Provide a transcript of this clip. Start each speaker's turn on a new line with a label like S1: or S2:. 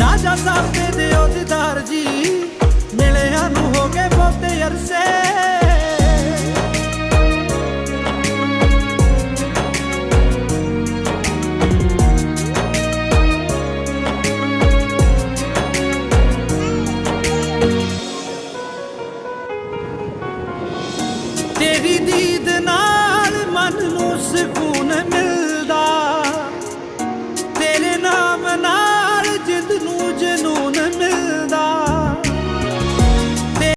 S1: ਰਾਜਾ ਸਾਹਿਬ ਦੇ ਦਿਓ ਦਿਦਾਰ ਜੀ, ਮਿਲਿਆ ਨੂੰ ਹੋ ਗਏ ਬਹੁਤੇ ਅਰਸੇ। ਤੇਰੀ ਦੀਦ ਨਾਲ ਮਨ ਨੂੰ ਸਕੂਨ ਮਿਲ